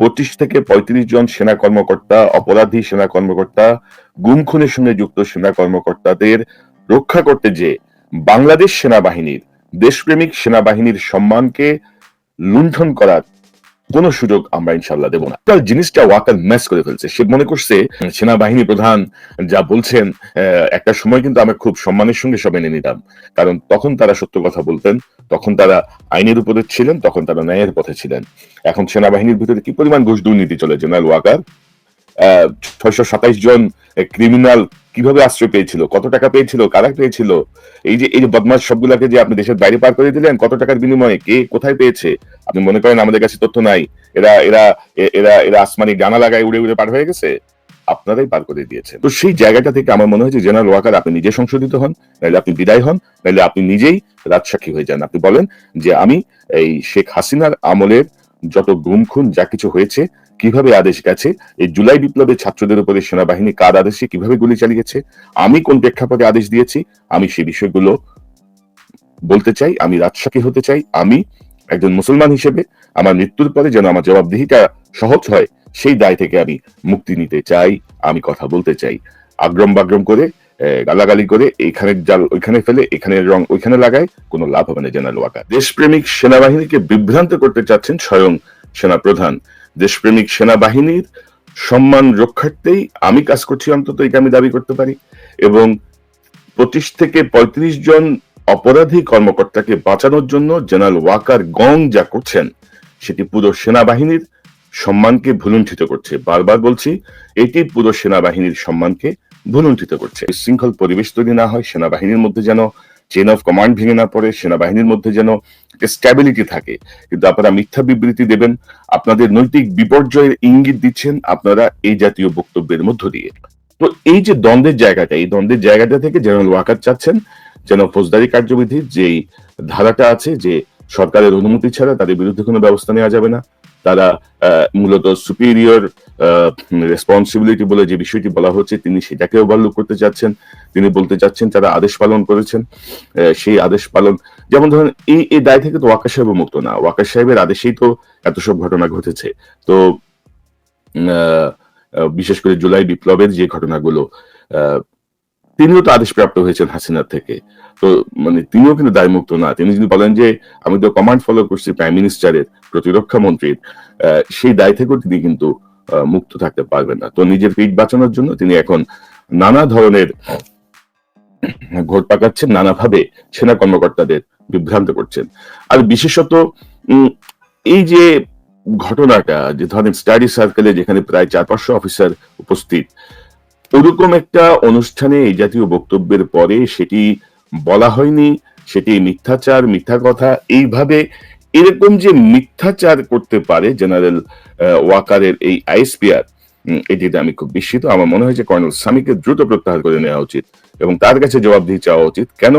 পঁচিশ থেকে পঁয়ত্রিশ জন সেনা কর্মকর্তা, অপরাধী সেনা কর্মকর্তা গুম খুনের সঙ্গে যুক্ত সেনা কর্মকর্তাদের রক্ষা করতে যে বাংলাদেশ সেনাবাহিনীর দেশপ্রেমিক সেনাবাহিনীর সম্মানকে লুণ্ঠন করার কোনো সুযোগ আমরা ইনশাল্লাহ দেব না। তার জিনিসটা ওয়াকার ম্যাচ করে ফেলছে। সে মনে করছে, সেনাবাহিনী প্রধান যা বলছেন একটা সময় কিন্তু আমরা খুব সম্মানের সঙ্গে সব মেনে নিতাম। কারণ তখন তারা সত্য কথা বলতেন, তখন তারা আইনের উপরে ছিলেন, তখন তারা ন্যায়ের পথে ছিলেন। এখন সেনাবাহিনীর ভিতরে কি পরিমাণ ঘুষ দুর্নীতি চলে জেনারেল ওয়াকার? ছয়শো সাতাইশ জন ক্রিমিনাল কীভাবে আশ্রয় পেয়েছিল? কত টাকা পেয়েছিল? কারা পেয়েছিল? এই যে এই যে বদমাস সবগুলাকে যে আপনি দেশের বাইরে পার করে দিলেন, কত টাকার বিনিময়ে? কে কোথায় পেয়েছে? আপনি মনে করেন আমাদের কাছে তথ্য নাই। এরা এরা এরা এরা আসমানি ডানা লাগায় উড়ে উড়ে পার হয়ে গেছে? আপনারাই পার করে দিয়েছেন। তো সেই জায়গাটা থেকে আমার মনে হয় যে, জেনারেল ওয়াকার আপনি নিজে সংশোধিত হন, নাহলে আপনি বিদায় হন, নাহলে আপনি নিজেই রাজসাক্ষী হয়ে যান। আপনি বলেন যে, আমি এই শেখ হাসিনার আমলের যত গুম খুন যা কিছু হয়েছে কীভাবে আদেশ গেছে? এই জুলাই বিপ্লবের ছাত্রদের উপরে সেনাবাহিনী কার আদেশে কীভাবে গুলি চালিয়েছে? আমি কোন প্রেক্ষাপটে আদেশ দিয়েছি? আমি সেই বিষয়গুলো বলতে চাই, আমি রাজসাক্ষী হতে চাই, আমি একজন মুসলমান হিসেবে আমার মৃত্যুর পরে যেন আমার জবাবদিহিটা সহজ হয়, সেই দায় থেকে আমি মুক্তি নিতে চাই, আমি কথা বলতে চাই। আগ্রম বাগ্রম করে গালাগালি করে এইখানে জাল, ওইখানে ফেলে, এখানে রং ওইখানে লাগায়, কোনো লাভ হবে না জেনারেল ওয়াকার। দেশপ্রেমিক সেনাবাহিনীকে বিভ্রান্ত করতে চাচ্ছেন স্বয়ং সেনা প্রধান দেশপ্রেমিক সেনাবাহিনীর সম্মান রক্ষার্থেই আমি কাজ করছি, অন্তত এটা আমি দাবি করতে পারি। এবং পঁচিশ থেকে পঁয়ত্রিশ জন অপরাধী কর্মকর্তাকে বাঁচানোর জন্য জেনারেল ওয়াকার গং যা করছেন, সেটি পুরো সেনাবাহিনীর সম্মানকে ভুলুণ্ঠিত করছে। বারবার বলছি, এটি পুরো সেনাবাহিনীর সম্মানকে ভুলুণ্ঠিত করছে। শৃঙ্খল পরিবেশ তৈরি না হয়, সেনাবাহিনীর মধ্যে যেন চেন অফ কমান্ড ভেঙে না পড়ে, সেনাবাহিনীর মধ্যে যেন স্ট্যাবিলিটি থাকে। কিন্তু আপনারা মিথ্যা বিবৃতি দেবেন, আপনাদের নৈতিক বিপর্যয়ের ইঙ্গিত দিচ্ছেন আপনারা এই জাতীয় বক্তব্যের মধ্য দিয়ে। তো এই যে দ্বন্দ্বের জায়গাটা, এই দ্বন্দ্বের জায়গাটা থেকে জেনারেল ওয়াকার চাচ্ছেন, যেন ফৌজদারি কার্যবিধির যেই ধারাটা আছে, যে সরকারের অনুমতি ছাড়া তাদের বিরুদ্ধে কোনো ব্যবস্থা নেওয়া যাবে না তারা মূলত সুপিরিয়র রেসপন্সিবিলিটি বলে যে বিষয়টি বলা হচ্ছে, তিনি সেটাকে ওভারলুক করতে চাচ্ছেন তিনি বলতে চাচ্ছেন তারা আদেশ পালন করেছেন। সেই আদেশ পালন, যেমন ধরেন, এই এই দায় থেকে তো ওয়াকা সাহেব মুক্ত না। ওয়াকা সাহেবের আদেশেই তো এত সব ঘটনা ঘটেছে। তো বিশেষ করে জুলাই বিপ্লবের যে ঘটনাগুলো তিনিও তো আদেশ প্রাপ্ত হয়েছেন হাসিনার থেকে। তো মানে তিনিও কিন্তু দায়মুক্ত না। তিনি যদি বলেন যে, আমি তো কমান্ড ফলো করছি প্রাইম মিনিস্টারের প্রতিরক্ষা মন্ত্রীর সেই দায় থেকেও তিনি কিন্তু মুক্ত থাকতে পারবেন না। তো নিজের পিঠ বাঁচানোর জন্য তিনি এখন নানা ধরনের ঘোট পাকাচ্ছেন, নানাভাবে সেনা কর্মকর্তাদের বিভ্রান্ত করছেন। আর বিশেষত এই যে ঘটনাটা, যে ধরেন স্টাডি সার্কেলে যেখানে প্রায় চার পাঁচশো অফিসার উপস্থিত ওরকম একটা অনুষ্ঠানে এই জাতীয় বক্তব্যের পরে সেটি বলা হয়নি, সেটি মিথ্যাচার, মিথ্যা কথা, এইভাবে এরকম যে মিথ্যাচার করতে পারে জেনারেল ওয়াকারের এই আইএসপিআর এটিতে আমি খুব বিস্মিত। আমার মনে হয় যে কর্নেল সামিকে দ্রুত প্রত্যাহার করে নেওয়া উচিত এবং তার কাছে জবাবদিহি চাওয়া উচিত কেন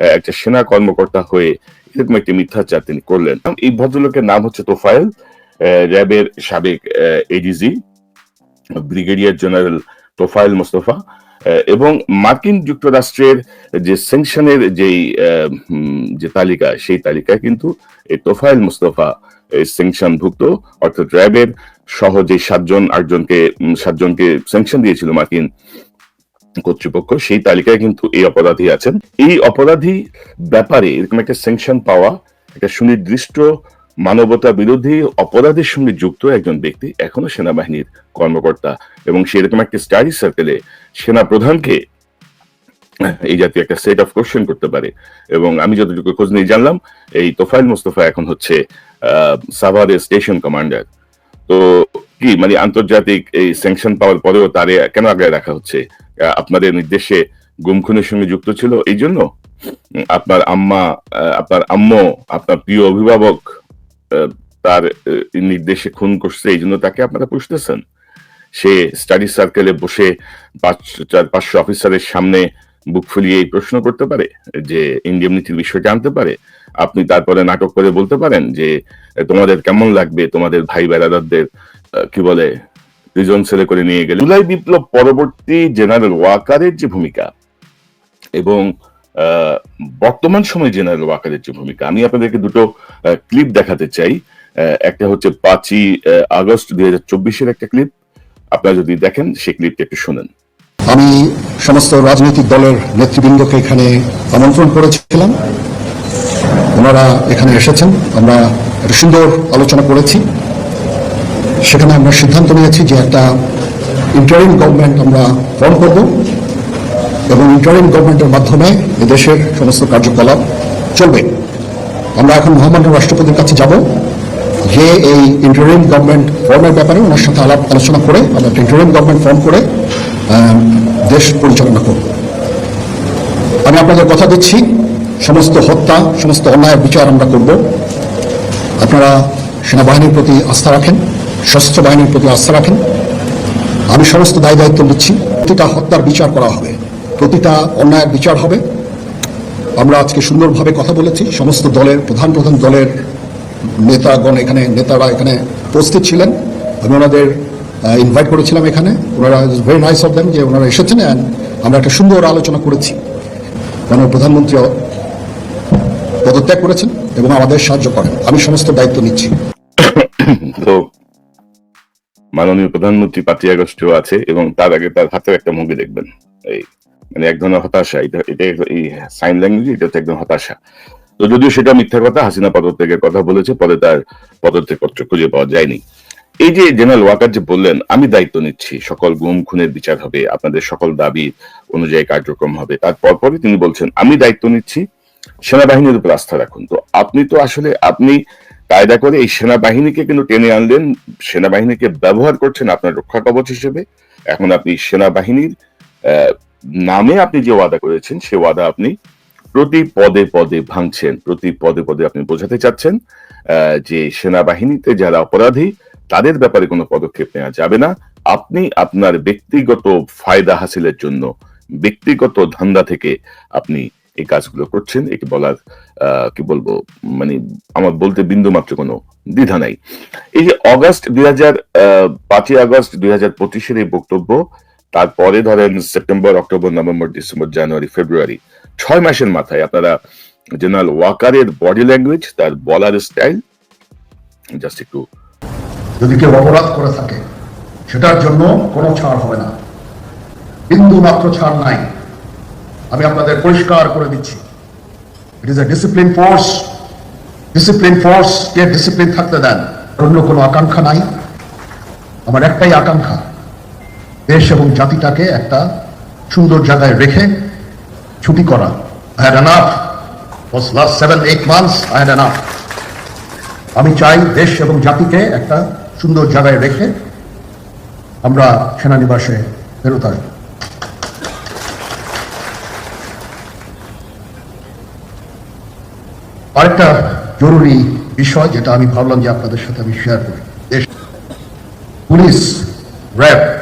একটা সেনা কর্মকর্তা হয়ে এরকম একটি মিথ্যাচার তিনি করলেন। এই ভদ্রলোকের নাম হচ্ছে তোফায়েল র্যাবের সাবেক ADG brigadier general Tofail Mostafa এবং মার্কিন যুক্তরাষ্ট্রের যে স্যাংশনের যেই যে তালিকা, সেই তালিকায় কিন্তু এই তোফায়েল মোস্তফা স্যাংশনভুক্ত অর্থাৎ র্যাবের সহ যে সাতজন, আটজনকে সাতজনকে স্যাংশন দিয়েছিল মার্কিন কর্তৃপক্ষ, সেই তালিকায় কিন্তু এই অপরাধী আছেন। এই অপরাধী ব্যাপারে এরকম একটা স্যাংশন পাওয়া একটা সুনির্দিষ্ট মানবতা বিরোধী অপরাধের সঙ্গে যুক্ত একজন ব্যক্তি এখনও সেনাবাহিনীর কর্মকর্তা এবং সেরকম একটা স্টাডি সার্কেলে সেনা প্রধানকে এই জাতীয় একটা সেট অফ কোশ্চেন করতে পারে। এবং আমি যতটুকু খোঁজ নিয়ে জানলাম, এই তোফাইল মোস্তফা এখন হচ্ছে সাভারের স্টেশন কমান্ডার তো কি মানে আন্তর্জাতিক এই স্যাংশন পাওয়ার পরেও তারে কেন আগে রাখা হচ্ছে? আপনাদের নির্দেশে গুম খুনের সঙ্গে যুক্ত ছিল এই জন্য আপনার আম্মা আপনার আম্মু, আপনার প্রিয় অভিভাবক তার নির্দেশে খুন করছে, এই জন্য তাকে আপনারা পুষতেছেন। সে স্টাডি সার্কেলে বসে চার, পাঁচশো অফিসারের সামনে বুক ফুলিয়ে এই প্রশ্ন করতে পারে, যে ইন্ডিয়ামনিটির বিষয়টা আনতে পারে। আপনি তারপরে নাটক করে বলতে পারেন যে, তোমাদের কেমন লাগবে, তোমাদের ভাই বেড়াদারদের কি বলে প্রিজন সেলে করে নিয়ে গেলে। জুলাই বিপ্লব পরবর্তী জেনারেল ওয়াকারের যে ভূমিকা, এবং বর্তমান সময় জেনারেল ওয়াকারের যে ভূমিকা, আমি আপনাদেরকে দুটো ক্লিপ দেখাতে চাই। একটা হচ্ছে পাঁচই আগস্ট দুই হাজার চব্বিশের একটা ক্লিপ আপনারা যদি দেখেন, সেই ক্লিপটা একটু শুনেন। আমি সমস্ত রাজনৈতিক দলের নেতৃবৃন্দকে এখানে আমন্ত্রণ করেছিলাম। ওনারা এখানে এসেছেন। আমরা একটা সুন্দর আলোচনা করেছি। সেখানে আমরা সিদ্ধান্ত নিয়েছি যে একটা ইন্টারিম গভর্নমেন্ট আমরা ফর্ম করব। এবং ইন্টারিম গভর্নমেন্টের মাধ্যমে এদেশের সমস্ত কার্যকলাপ চলবে। আমরা এখন মহামান্য রাষ্ট্রপতির কাছে যাব। যে এই ইন্টারিম গভর্নমেন্ট ফর্মের ব্যাপারে ওনার সাথে আলাপ আলোচনা করে, আমরা ইন্টারিম গভর্নমেন্ট ফর্ম করে দেশ পরিচালনা করব। আমি আপনাদের কথা দিচ্ছি। সমস্ত হত্যা, সমস্ত অন্যায়ের বিচার আমরা করব। আপনারা সেনাবাহিনীর প্রতি আস্থা রাখেন, সশস্ত্র বাহিনীর প্রতি আস্থা রাখেন। আমি সমস্ত দায় দায়িত্ব নিচ্ছি। প্রতিটা হত্যার বিচার করা হবে। প্রতিটা অন্যায়ের বিচার হবে। আমরা আজকে সুন্দরভাবে কথা বলেছি। সমস্ত দলের, প্রধান প্রধান দলের নেতাগণ এখানে, নেতারা এখানে উপস্থিত ছিলেন। আমি ওনাদের ইনভাইট করেছিলাম এখানে। ওনারা ভেরি নাইস অফ দেম যে ওনারা এসেছেন আমরা একটা সুন্দর আলোচনা করেছি। মাননীয় প্রধানমন্ত্রী পদত্যাগ করেছেন এবং আমাদের সাহায্য করেন। আমি সমস্ত দায়িত্ব নিচ্ছি। তো মাননীয় প্রধানমন্ত্রী পাঁচই আগস্টেও আছে এবং তার আগে তার হাতের একটা মুভি দেখবেন। এই মানে এক ধরনের হতাশা, এটা এটা এই সাইন ল্যাঙ্গুয়েজ এটা হচ্ছে একদম হতাশা। তো যদিও সেটা মিথ্যা কথা, হাসিনা পদত্যাগের কথা বলেছে পরে তার পদত্যাগ পত্র খুঁজে পাওয়া যায়নি। এই যে জেনারেল ওয়াকার যে বললেন, আমি দায়িত্ব নিচ্ছি, সকল গুম, খুনের বিচার হবে, আপনাদের সকল দাবি অনুযায়ী কার্যক্রম হবে। তারপর পরে তিনি বলছেন, আমি দায়িত্ব নিচ্ছি, সেনাবাহিনীর উপর আস্থা রাখুন। তো আপনি তো আসলে, আপনি কায়দা করে এই সেনাবাহিনীকে কিন্তু টেনে আনলেন, সেনাবাহিনীকে ব্যবহার করছেন আপনার রক্ষা কবচ হিসেবে। এখন আপনি সেনাবাহিনীর নামে আপনি যে ওয়াদা করেছেন সে ওয়াদা আপনি প্রতি পদে পদে ভাঙছেন। প্রতি পদে পদে আপনি বোঝাতে চাচ্ছেন যে সেনাবাহিনীতে যারা অপরাধী তাদের ব্যাপারে কোনো পদক্ষেপ নেওয়া যাবে না। আপনি আপনার ব্যক্তিগত ফায়দা হাসিলের জন্য ব্যক্তিগত ধান্দা থেকে আপনি এই কাজগুলো করছেন। একে বলার আহ, কি বলব মানে আমার বলতে বিন্দু মাত্র কোনো দ্বিধা নাই। এই যে অগাস্ট দুই হাজার পাঁচই আগস্ট দুই হাজার পঁচিশের এই বক্তব্য তারপরে ধরেন September, October, November, December, January, February, ছয় মাসের মাথায় আপনারা জেনারেল ওয়াকারের বডি ল্যাঙ্গুয়েজ, তার বলার স্টাইল, জাস্ট একটু যদি কেউ অপরাধ করে থাকে, সেটার জন্য কোনো ছাড় হবে না। বিন্দু মাত্র ছাড় নাই। আমি আপনাদের পরিষ্কার করে দিচ্ছি। It is a discipline force discipline force K discipline থাকতে দেন। অন্য কোনো আকাঙ্ক্ষা নাই। আমার একটাই আকাঙ্ক্ষা দেশ এবং জাতিটাকে একটা সুন্দর জায়গায় রেখে ছুটি করা। Enough. আমি চাই দেশ এবং জাতিকে একটা সুন্দর জায়গায় রেখে আমরা সেনানিবাসে ফেরত আসব। আরেকটা জরুরি বিষয় যেটা আমি ভাবলাম যে আপনাদের সাথে আমি শেয়ার করি। দেশ, police, RAB.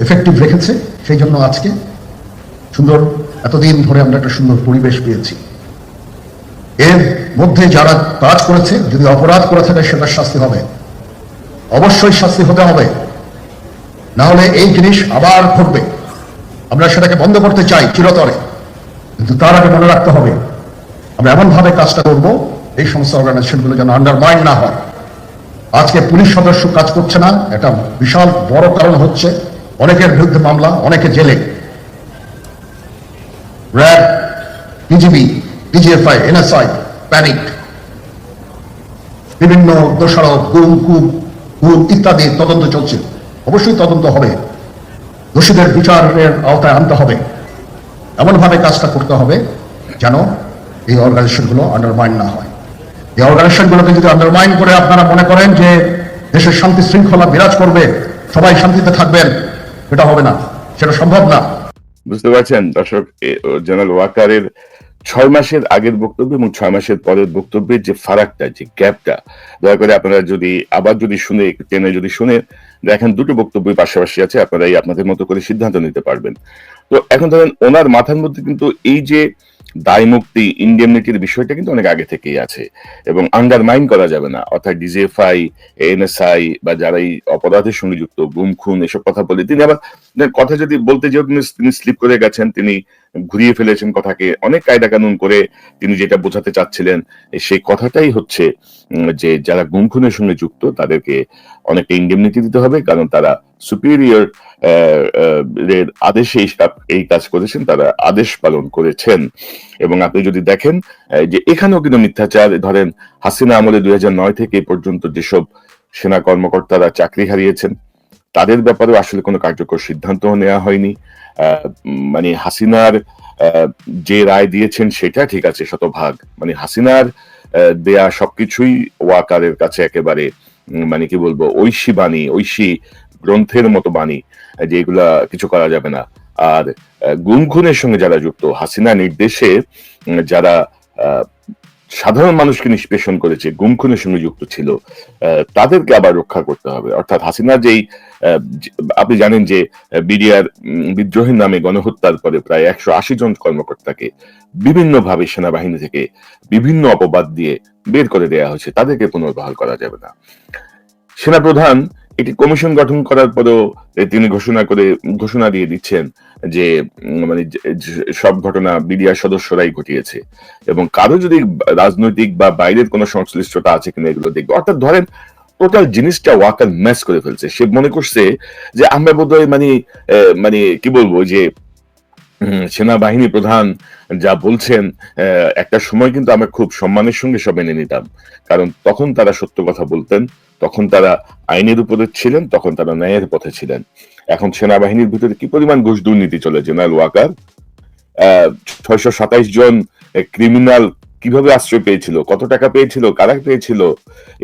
এফেক্টিভ রেখেছে সেই জন্য আজকে সুন্দর, এতদিন ধরে আমরা একটা সুন্দর পরিবেশ পেয়েছি। এর মধ্যে যারা কাজ করেছে, যদি অপরাধ করে থাকে, সেটার শাস্তি হবে। অবশ্যই শাস্তি হতে হবে। না হলে এই জিনিস আবার ঘটবে। আমরা সেটাকে বন্ধ করতে চাই চিরতরে। কিন্তু তার আগে মনে রাখতে হবে, আমরা এমনভাবে কাজটা করব, এই সমস্ত অর্গানাইজেশনগুলো যেন আন্ডারমাইন্ড না হয়। আজকে পুলিশ সদস্য কাজ করছে না, এটা বিশাল বড় কারণ হচ্ছে। অনেকের বিরুদ্ধে মামলা অনেকে জেলে। RAB, BGB DGFI NSI, panic. বিভিন্ন দোষারোপ, গুম, কুম গুম ইত্যাদি তদন্ত চলছে। অবশ্যই তদন্ত হবে। দোষীদের বিচারের আওতায় আনতে হবে। এমনভাবে কাজটা করতে হবে যেন এই অর্গানাইজেশনগুলো আন্ডারমাইন না হয়। এই অর্গানাইজেশনগুলোকে যদি আন্ডারমাইন করে আপনারা মনে করেন যে দেশের শান্তি শৃঙ্খলা বিরাজ করবে, সবাই শান্তিতে থাকবেন সেটা হবে না, সেটা সম্ভব না। বুঝতে পারছেন, দর্শক জেনারেল ওয়াকারের ছয় মাসের আগের বক্তব্য এবং ছয় মাসের পরের বক্তব্যের যে ফারাকটা, যে গ্যাপটা, দয়া করে আপনারা যদি, আবার যদি শুনে টেনে যদি শুনে দেখেন, দুটো বক্তব্যই পাশাপাশি আছে, আপনারাই আপনাদের মতো করে সিদ্ধান্ত নিতে পারবেন। তো এখন ধরেন, ওনার মাথার মধ্যে কিন্তু এই যে দায় মুক্তি ইন্ডিয়ামিটির বিষয়টা কিন্তু অনেক আগে থেকেই আছে। এবং আন্ডারমাইন করা যাবে না। অর্থাৎ ডিজিএফআই এনএসআই বা যারা এই অপরাধের সঙ্গে যুক্ত, গুম, খুন, এসব কথা বলে, তিনি আবার কথা যদি বলতে যেও, তিনি তিনি স্লিপ করে গেছেন, তিনি ঘুরিয়ে ফেলেছেন কথাকে, অনেক কায়দা কানুন করে তিনি যেটা বোঝাতে চাচ্ছিলেন সেই কথাটাই হচ্ছে যে যারা গুম খুনের সঙ্গে যুক্ত, তাদেরকে অনেকটা ইন্ডেমনিটি দিতে হবে, কারণ তারা সুপিরিয়র আদেশে এই কাজ- করেছেন, তারা আদেশ পালন করেছেন। এবং আপনি যদি দেখেন যে এখানেও কিন্তু মিথ্যাচার, ধরেন হাসিনা আমলে দুই থেকে পর্যন্ত যেসব সেনা কর্মকর্তারা চাকরি হারিয়েছেন তাদের ব্যাপারেও আসলে কোনো কার্যকর সিদ্ধান্ত নেওয়া হয়নি। মানে হাসিনার যে রায় দিয়েছেন সেটা ঠিক আছে শতভাগ। মানে হাসিনার দেয়া সবকিছুই ওয়াকারের কাছে একেবারে মানে কি বলব ঐশী বাণী ঐশী গ্রন্থের মতো বাণী আহ, যে এগুলা কিছু করা যাবে না। আর গুম সঙ্গে যারা যুক্ত হাসিনা নির্দেশে যারা সাধারণ মানুষকে নিষ্পেষণ করেছে গুম খুনের সঙ্গে যুক্ত ছিল তাদেরকে আবার রক্ষা করতে হবে। অর্থাৎ হাসিনা যেই আপনি জানেন যে বিডিআর বিদ্রোহের নামে গণহত্যার পরে প্রায় একশো আশি জন কর্মকর্তাকে বিভিন্নভাবে সেনাবাহিনী থেকে বিভিন্ন অপবাদ দিয়ে বের করে দেওয়া হয়েছে। তাদেরকে পুনর্বহাল করা যাবে না। সেনাপ্রধান একটি কমিশন গঠন করার পরেও তিনি ঘোষণা করে, ঘোষণা দিয়ে দিচ্ছেন যে মানে সব ঘটনা বিডিআর সদস্যরাই ঘটিয়েছে। এবং কারও যদি রাজনৈতিক বা বাইরের কোনো সংশ্লিষ্টতা আছে কিনা এগুলো দেখবে। অর্থাৎ ধরেন, টোটাল জিনিসটা ওয়াকার ম্যাচ করে ফেলছে। সে মনে করছে যে আমরা বোধহয় মানে মানে কি বলব যে সেনাবাহিনী প্রধান যা বলছেন একটা সময় কিন্তু আমরা খুব সম্মানের সঙ্গে সব মেনে নিতাম। কারণ তখন তারা সত্য কথা বলতেন, তখন তারা আইনের উপরে ছিলেন, তখন তারা ন্যায়ের পথে ছিলেন। এখন সেনাবাহিনীর ভিতরে কি পরিমাণ ঘুষ দুর্নীতি চলে, জেনারেল ওয়াকার? ছয়শো সাতাইশ জন ক্রিমিনাল কীভাবে আশ্রয় পেয়েছিল, কত টাকা পেয়েছিল, কারা পেয়েছিল?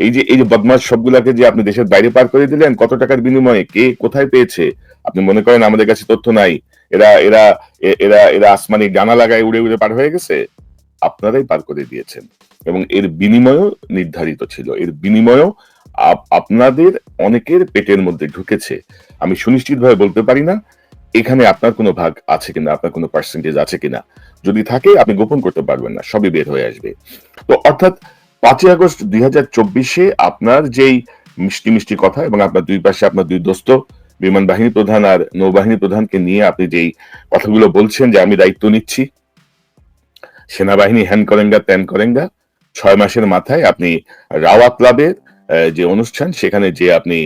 এই যে এই যে বদমাস সবগুলাকে যে আপনি দেশের বাইরে পার করে দিলেন, কত টাকার বিনিময়ে, কে কোথায় পেয়েছে? আপনি মনে করেন আমাদের কাছে তথ্য নাই। এরা এরা এরা এরা আসমানি ডানা লাগায় উড়ে উড়ে পার হয়ে গেছে, আপনারাই পার করে দিয়েছেন। এবং এর বিনিময়ও নির্ধারিত ছিল। এর বিনিময়ও আপনাদের অনেকের পেটের মধ্যে ঢুকেছে। আমি সুনিশ্চিতভাবে বলতে পারি না, এখানে আপনার কোনো ভাগ আছে কিনা, আপনার কোনো পার্সেন্টেজ আছে কিনা। যদি থাকে, আপনি গোপন করতে পারবেন না, সবই বের হয়ে আসবে। তো অর্থাৎ পাঁচই আগস্ট দুই হাজার চব্বিশে আপনার যেই মিষ্টি মিষ্টি কথা এবং আপনার দুই পাশে আপনার দুই দোস্ত বিমান বাহিনী প্রধান আর নৌবাহিনী প্রধানকে নিয়ে আপনি যেই কথাগুলো বলছেন যে আমি দায়িত্ব নিচ্ছি, সেনাবাহিনী হ্যান করেঙ্গা, ত্যান করেঙ্গা, ছয় মাসের মাথায় আপনি রাওয়া ক্লাবের যে অনুষ্ঠান, সেখানে যে আপনি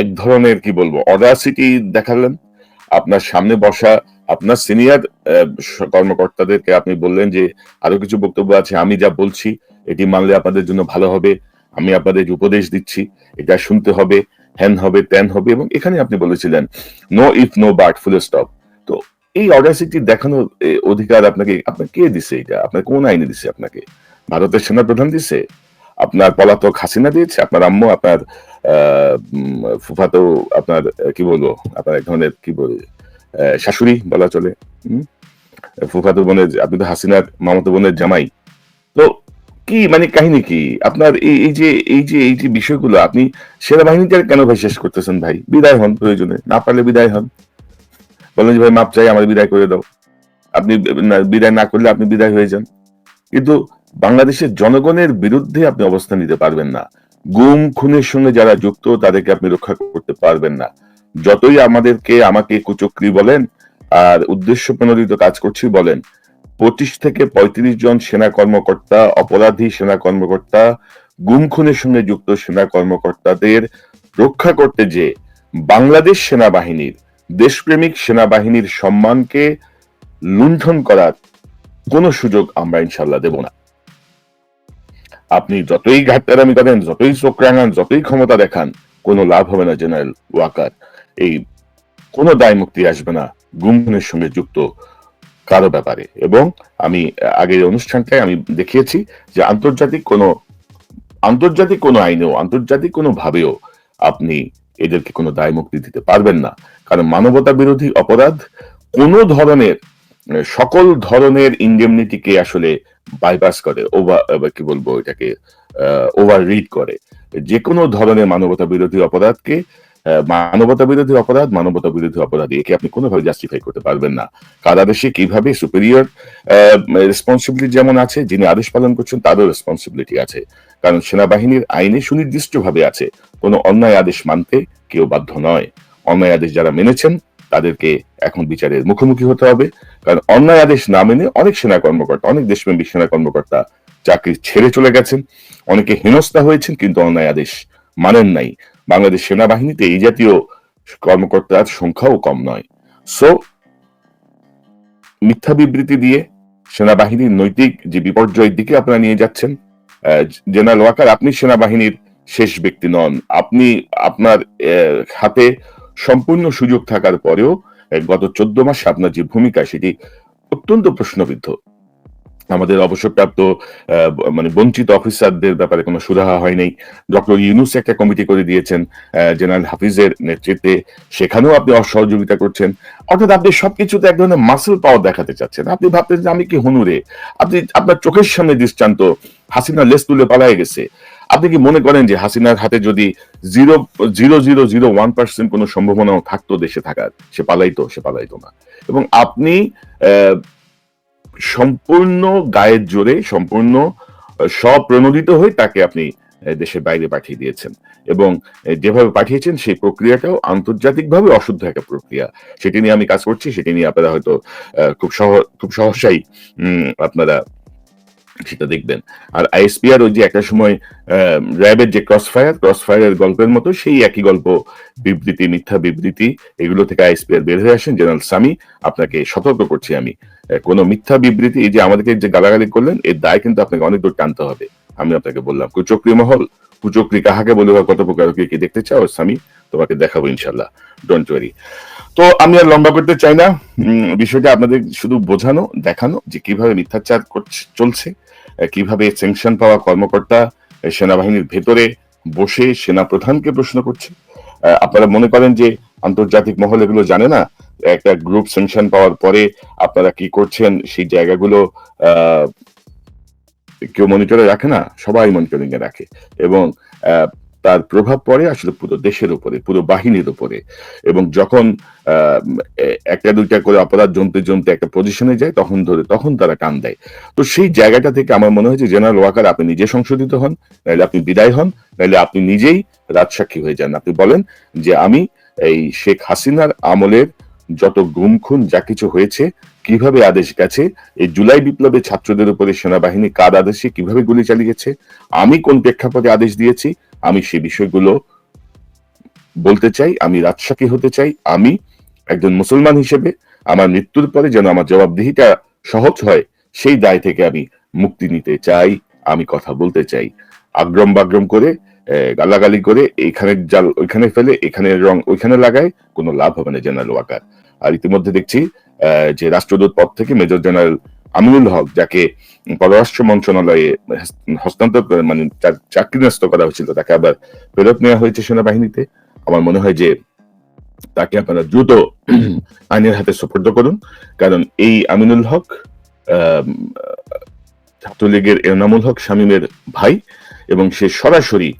এক ধরনের কি বলব অডাসিটি দেখালেন। আপনার সামনে বসা আপনার সিনিয়র কর্মকর্তাদেরকে আপনি বললেন যে আরও কিছু বক্তব্য আছে, আমি যা বলছি, এটি মানলে আপনাদের জন্য ভালো হবে, আমি আপনাদের উপদেশ দিচ্ছি, এটা শুনতে হবে। হ্যান হবে ত্যান হবে এবং এখানে আপনি বলেছিলেন no if no but full stop তো এই অডাসিটি দেখানোর অধিকার আপনাকে আপনার কে দিছে এটা? আপনার কোন আইনে দিছে আপনাকে? ভারতের সেনা প্রধান দিছে? আপনার পলাতক হাসিনা দিয়েছে? আপনার আম্মু আপনার ফুফাতো আপনার কি বলব? আপনার এক ধরনের কি বল আহ, শাশুড়ি বলা চলে? ফুফাতো বোনের আপনি তো হাসিনার মামাতো বোনের জামাই। তো কি মানে কাহিনী কি? আপনার এই যে এই যে এই যে বিষয়গুলো, আপনি সেনাবাহিনীতে আর কেন ভাই শেষ করতেছেন ভাই? বিদায় হন প্রয়োজনে। না পারলে বিদায় হন। বলেন যে ভাই, মাপ চাই আমার বিদায় করে দাও। আপনি বিদায় না করলে আপনি বিদায় হয়ে যান। কিন্তু বাংলাদেশের জনগণের বিরুদ্ধে আপনি অবস্থান নিতে পারবেন না। গুম, খুনের সঙ্গে যারা যুক্ত, তাদেরকে আপনি রক্ষা করতে পারবেন না। যতই আমাদেরকে আমাকে কুচক্রি বলেন, আর উদ্দেশ্য প্রণোদিত কাজ করছি বলেন পঁচিশ থেকে পঁয়ত্রিশ জন সেনা কর্মকর্তা, অপরাধী সেনা কর্মকর্তা গুম খুনের সঙ্গে যুক্ত সেনা কর্মকর্তাদের রক্ষা করতে যে বাংলাদেশ সেনাবাহিনীর, দেশপ্রেমিক সেনাবাহিনীর সম্মানকে লুণ্ঠন করার কোনো সুযোগ আমরা ইনশাল্লাহ দেব না। আপনি যতই ঘাটতারামি করেন, যতই চোখ রাঙান, যতই ক্ষমতা দেখান, কোনো লাভ হবে না জেনারেল ওয়াকার। এই কোনো দায় মুক্তি আসবে না গুমগুনের সঙ্গে যুক্ত কারও ব্যাপারে। এবং আমি আগের অনুষ্ঠানটায় আমি দেখিয়েছি যে আন্তর্জাতিক কোনো আন্তর্জাতিক কোনো আইনেও আন্তর্জাতিক কোনো ভাবেও আপনি এদেরকে কোনো দায় মুক্তি দিতে পারবেন না। কারণ মানবতা বিরোধী অপরাধ কোনো ধরনের সকল ধরনের ইন্ডেমনিটিকে আসলে বাইপাস করে ওভার কি বলব এটাকে ওভার রিড করে। যে কোনো ধরনের মানবতা বিরোধী অপরাধকে আহ, মানবতা বিরোধী অপরাধ মানবতা বিরোধী অপরাধ, একে আপনি কোনোভাবে জাস্টিফাই করতে পারবেন না। কার আদেশে, কীভাবে সুপেরিয়র রেসপন্সিবিলিটি যেমন আছে, যিনি আদেশ পালন করছেন, তারও রেসপন্সিবিলিটি আছে। কারণ সেনাবাহিনীর আইনে সুনির্দিষ্টভাবে আছে, কোনো অন্যায় আদেশ মানতে কেউ বাধ্য নয়। অন্যায় আদেশ যারা মেনেছেন, তাদেরকে এখন বিচারের মুখোমুখি হতে হবে। কারণ অন্যায় আদেশ না মেনে অনেক সেনা কর্মকর্তা, অনেক দেশপ্রেমিক সেনা কর্মকর্তা চাকরি ছেড়ে চলে গেছেন। অনেকে হেনস্থা হয়েছেন, কিন্তু অন্যায় আদেশ মানেন নাই। বাংলাদেশ সেনাবাহিনীতে এই জাতীয় কর্মকর্তার সংখ্যাও কম নয়। সো মিথ্যা বিবৃতি দিয়ে সেনাবাহিনীর নৈতিক যে বিপর্যয়ের দিকে আপনারা নিয়ে যাচ্ছেন জেনারেল ওয়াকার, আপনি সেনাবাহিনীর শেষ ব্যক্তি নন। আপনি আপনার হাতে সম্পূর্ণ সুযোগ থাকার পরেও গত চোদ্দ মাসে আপনার যে ভূমিকা, সেটি অত্যন্ত প্রশ্নবিদ্ধ। আমাদের অবসরপ্রাপ্ত মানে বঞ্চিত অফিসারদের ব্যাপারে কোনো সুরাহা হয় নাই। ডক্টর ইউনুস একটা কমিটি করে দিয়েছেন জেনারেল হাফিজের নেতৃত্বে। সেখানেও আপনি অসহযোগিতা করছেন। অর্থাৎ আপনি সবকিছুতে এক ধরনের মাসেল পাওয়ার দেখাতে চাচ্ছেন। আপনি ভাবতেন যে আমি কি হনুরে? আপনি, আপনার চোখের সামনে দৃষ্টান্ত হাসিনা লেস তুলে পালায় গেছে। আপনি কি মনে করেন যে হাসিনার হাতে যদি zero zero zero zero one percent কোনো সম্ভাবনাও থাকতো দেশে থাকার? সে পালাইতো সে পালাইতো না। এবং আপনি সম্পূর্ণ গায়ের জোরে, সম্পূর্ণ স্বপ্রণোদিত হয়ে তাকে আপনি দেশের বাইরে পাঠিয়ে দিয়েছেন। এবং যেভাবে পাঠিয়েছেন সেই প্রক্রিয়াটাও আন্তর্জাতিকভাবে অশুদ্ধ একটা প্রক্রিয়া। সেটি নিয়ে আমি কাজ করছি, সেটি নিয়ে আপনারা হয়তো খুব সহ, খুব সহসাই আপনারা সেটা দেখবেন। আর আইএসপিআর ওই যে একটা সময় র্যাবের যে ক্রস ফায়ার গল্পের মতো সেই একই গল্প, বিবৃতি, মিথ্যা বিবৃতি, এগুলো থেকে আইএসপিআর বের হয়ে আসেন জেনারেল সামি। আপনাকে সতর্ক করছি আমি। কোনো মিথ্যা বিবৃতি, এই যে আমাদেরকে যে গালাগালি করলেন, এর দায় কিন্তু আপনাকে অনেক দূর টানতে হবে। আমি আপনাকে বললাম, কুচক্রি মহল, কুচক্রি কাহাকে বলে বা কত প্রকার কি দেখতে চাও, সামি? তোমাকে দেখাবো ইনশাল্লাহ ডোন্ট ওয়ারি তো আমি আর লম্বা করতে চাই না। বিষয়টা আপনাদের শুধু বোঝানো, দেখানো যে কীভাবে মিথ্যাচার চলছে। কীভাবে স্যাংশন পাওয়া কর্মকর্তা সেনাবাহিনীর ভেতরে বসে সেনা প্রধানকে প্রশ্ন করছে? আপনারা মনে করেন যে আন্তর্জাতিক মহল এগুলো জানে না? একটা গ্রুপ স্যাংশন পাওয়ার পরে আপনারা কি করছেন? সেই জায়গাগুলো কেউ মনিটরে রাখে না? সবাই মনিটরিং এ রাখে। এবং তার প্রভাব পড়ে আসলে পুরো দেশের উপরে, পুরো বাহিনীর উপরে। এবং যখন একটা দুইটা করে অপরাধ জমতে জমতে একটা পজিশনে যায়, তখন ধরে, তখন তারা কান দেয়। তো সেই জায়গাটা থেকে আমার মনে হয় যে জেনারেল ওয়াকার আপনি নিজে সংশোধিত হন, নাহলে আপনি বিদায় হন, নাহলে আপনি নিজেই রাজসাক্ষী হয়ে যান। আপনি বলেন যে আমি এই শেখ হাসিনার আমলের যত গুম খুন যা কিছু হয়েছে, কীভাবে আদেশ গেছে, এই জুলাই বিপ্লবে ছাত্রদের উপরে সেনাবাহিনী কার আদেশে কীভাবে গুলি চালিয়েছে, আমি কোন প্রেক্ষাপটে আদেশ দিয়েছি আমি সে বিষয়গুলো বলতে চাই, আমি রাজসাক্ষী হতে চাই, আমি একজন মুসলমান হিসেবে আমার মৃত্যুর পরে যেন আমার জবাবদিহিটা সহজ হয়, সেই দায় থেকে আমি মুক্তি নিতে চাই, আমি কথা বলতে চাই। আগ্রম বাগ্রম করে গালাগালি করে এইখানে জাল, ওইখানে ফেলে, এখানে রং, ওইখানে লাগায়, কোনো লাভ হবে না জেনারেল ওয়াকার। আর ইতিমধ্যে দেখছি যে রাষ্ট্রদূত পদ থেকে মেজর জেনারেল আমিনুল হক, যাকে পররাষ্ট্র মন্ত্রণালয়ে হস্তান্তর মানে চাক- চাকরিন্যস্ত করা হয়েছিল, তাকে আবার ফেরত নেওয়া হয়েছে সেনাবাহিনীতে। আমার মনে হয় যে তাকে আপনারা দ্রুত আইনের হাতে সুপর্দ করুন, কারণ এই আমিনুল হক ছাত্রলীগের এনামুল হক শামীমের ভাই এবং সে সরাসরি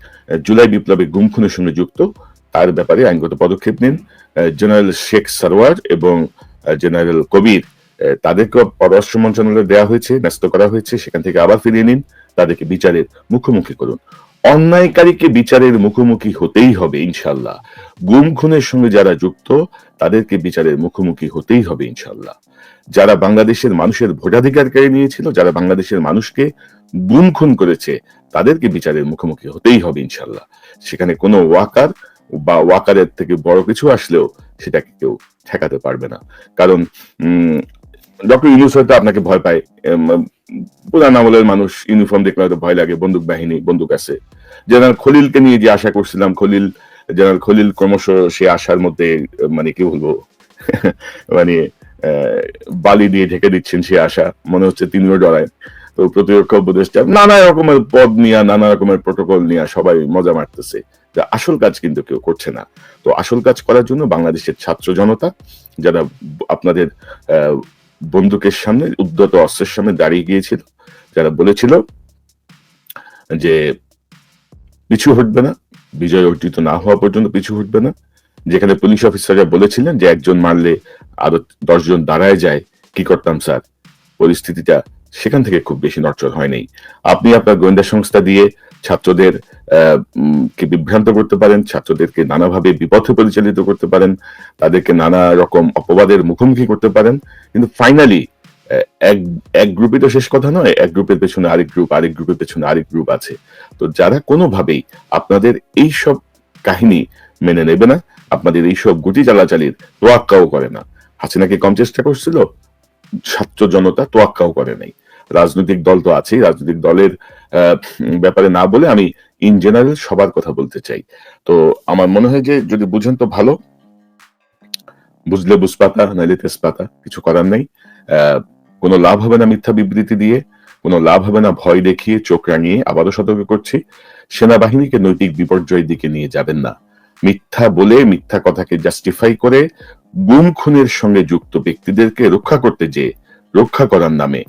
জুলাই বিপ্লবে গুম খুনের সঙ্গে যুক্ত, তার ব্যাপারে আইনগত পদক্ষেপ নিন। জেনারেল শেখ সারওয়ার এবং জেনারেল কবির তাদেরকে পররাষ্ট্র মন্ত্রণালয়ে দেওয়া হয়েছে, ন্যস্ত করা হয়েছে, সেখান থেকে আবার ফিরিয়ে নিন, তাদেরকে বিচারের মুখোমুখি করুন। অন্যায়কারীকে বিচারের মুখোমুখি হতেই হবে, ইনশাল্লাহ। গুম খুনের সঙ্গে যারা যুক্ত, তাদেরকে বিচারের মুখোমুখি হতেই হবে, ইনশাল্লাহ। যারা বাংলাদেশের মানুষের ভোটাধিকার কেড়ে নিয়েছিল, যারা বাংলাদেশের মানুষকে গুম খুন করেছে, তাদেরকে বিচারের মুখোমুখি হতেই হবে, ইনশাল্লাহ। সেখানে কোনো ওয়াকার বা ওয়াকারের থেকে বড় কিছু আসলেও সেটাকে কেউ ঠেকাতে পারবে না। কারণ ডক্টর ইউনুস হয়তো আপনাকে ভয় পায়। পুরান আমলের মানুষ ইউনিফর্ম দেখলে হয়তো ভয় লাগে, বন্দুক বাহিনী, বন্দুক আছে। জেনারেল খলিলকে নিয়ে যে আশা করছিলাম, খলিল, জেনারেল খলিল ক্রমশ সে আশার মধ্যে মানে কি বলব মানে বালি দিয়ে ঢেকে দিচ্ছেন সে আশা। মনে হচ্ছে তিনিও ডরায়। তো প্রতিরক্ষা উপদেষ্টা, নানা রকমের পদ নিয়ে, নানা রকমের প্রোটোকল নিয়ে সবাই মজা মারতেছে যে আসল কাজ কিন্তু কেউ করছে না। তো আসল কাজ করার জন্য বাংলাদেশের ছাত্র জনতা, যারা আপনাদের বন্দুকের সামনে উদ্যত অস্ত্রের সামনে দাঁড়িয়ে গিয়েছিল। যারা বলেছিল যে পিছু হটবে না, বিজয় অর্জিত না হওয়া পর্যন্ত পিছু হটবে না, যেখানে পুলিশ অফিসাররা বলেছিলেন যে একজন মারলে আরও দশজন দাঁড়ায় যায়। কি করতাম, স্যার? পরিস্থিতিটা সেখান থেকে খুব বেশি নড়চড় হয়নি। আপনি আপনার গোয়েন্দা সংস্থা দিয়ে ছাত্রদের কে বিভ্রান্ত করতে পারেন, ছাত্রদেরকে নানাভাবে বিপথে পরিচালিত করতে পারেন, তাদেরকে নানা রকম অপবাদের মুখোমুখি করতে পারেন। কিন্তু ফাইনালি এক এক গ্রুপই তো শেষ কথা নয়, এক গ্রুপের পেছনে আরেক গ্রুপ আরেক গ্রুপের পেছনে আরেক গ্রুপ আছে। তো যারা কোনোভাবেই আপনাদের এই সব কাহিনী মেনে নেবে না, আপনাদের এইসব গুটি চালাচালির তোয়াক্কাও করে না। হাসিনাকে কম চেষ্টা করছিল, ছাত্র জনতা তোয়াক্কাও করে নাই। রাজনৈতিক দল তো আছেই, রাজনৈতিক দলের ব্যাপারে না বলে আমি ইন জেনারেল সবার কথা বলতে চাই। তো আমার মনে হয় যে যদি বুঝেন তো ভালো। বুঝলে বুঝপাতা, নাইলে তেজপাতা, কিছু করার নেই। কোনো লাভ হবে না মিথ্যা বিবৃতি দিয়ে, কোনো লাভ হবে না ভয় দেখিয়ে, চোখ রাঙিয়ে আবারও সতর্ক করছি। সেনাবাহিনীকে নৈতিক বিপর্যয়ের দিকে নিয়ে যাবেন না। মিথ্যা বলে, মিথ্যা কথাকে জাস্টিফাই করে, গুম খুনের সঙ্গে যুক্ত ব্যক্তিদেরকে রক্ষা করতে যে, রক্ষা করার নামে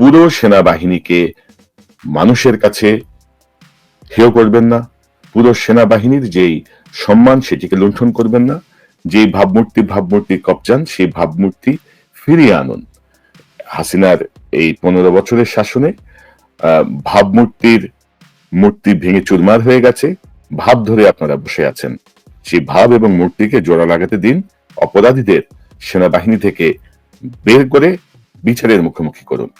পুরো সেনাবাহিনীকে মানুষের কাছে হেয় করবেন না, পুরো সেনাবাহিনীর যেই সম্মান সেটিকে লুণ্ঠন করবেন না, যেই ভাবমূর্তি ভাবমূর্তি কবজান সেই ভাবমূর্তি ফিরিয়ে আনুন। হাসিনার এই পনেরো বছরের শাসনে ভাবমূর্তির মূর্তি ভেঙে চুরমার হয়ে গেছে, ভাব ধরে আপনারা বসে আছেন। সেই ভাব এবং মূর্তিকে জোড়া লাগাতে দিন, অপরাধীদের সেনাবাহিনী থেকে বের করে বিচারের মুখোমুখি করুন।